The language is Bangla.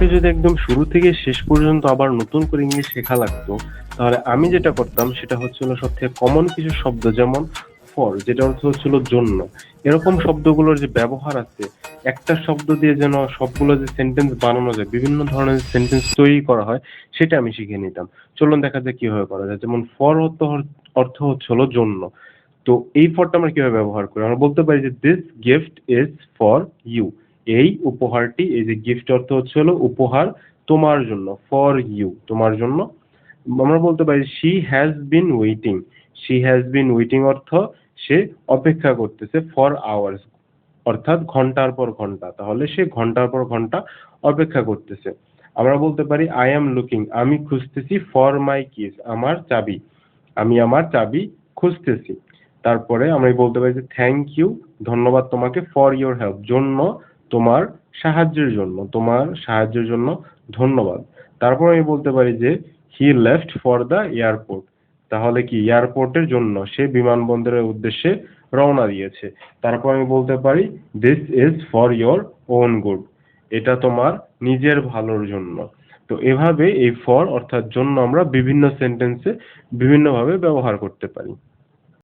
আমাকে যদি একদম শুরু থেকে শেষ পর্যন্ত আবার নতুন করে ইংলিশ শেখা লাগতো, তাহলে আমি যেটা করতাম সেটা হচ্ছিল সব থেকে কমন কিছু শব্দ, যেমন ফর যেটা অর্থ হচ্ছিল জন্য। এরকম শব্দগুলোর যে ব্যবহার আছে, একটা শব্দ দিয়ে যেন সবগুলো যে সেন্টেন্স বানানো যায়, বিভিন্ন ধরনের সেন্টেন্স তৈরি করা হয়, সেটা আমি শিখে নিতাম। চলুন দেখা যায় কীভাবে করা যায়। যেমন ফর অর্থ অর্থ হচ্ছে হলো জন্য। তো এই ফরটা আমরা কীভাবে ব্যবহার করি? আমরা বলতে পারি যে this gift is for you এই উপহারটি, এই যে গিফট অর্থ হচ্ছে হলো উপহার তোমার জন্য ফর ইউ তোমার জন্য। আমরা বলতে পারি she has been waiting she has been waiting অর্থ সে অপেক্ষা করতেছে ফর আওয়ার্স অর্থাৎ ঘণ্টার পর ঘণ্টা। তাহলে সে ঘণ্টার পর ঘণ্টা অপেক্ষা করতেছে। আমরা বলতে পারি আই অ্যাম লুকিং আমি খুঁজতেছি ফর মাই কিস আমার চাবি। আমি আমার চাবি খুঁজতেছি। তারপরে আমি বলতে পারি যে থ্যাংক ইউ ধন্যবাদ তোমাকে ফর ইওর হেল্প জন্য তোমার সাহায্যের জন্য, তোমার সাহায্যের জন্য ধন্যবাদ। তারপর আমি বলতে পারি যে he left for the airport তাহলে কি এয়ারপোর্টের জন্য সে বিমানবন্দরের উদ্দেশ্যে রওনা দিয়েছে। তারপর আমি বলতে পারি this is for your own good এটা তোমার নিজের ভালোর জন্য। তো এভাবে এই ফর অর্থাৎ জন্য আমরা বিভিন্ন সেন্টেন্সে বিভিন্নভাবে ব্যবহার করতে পারি।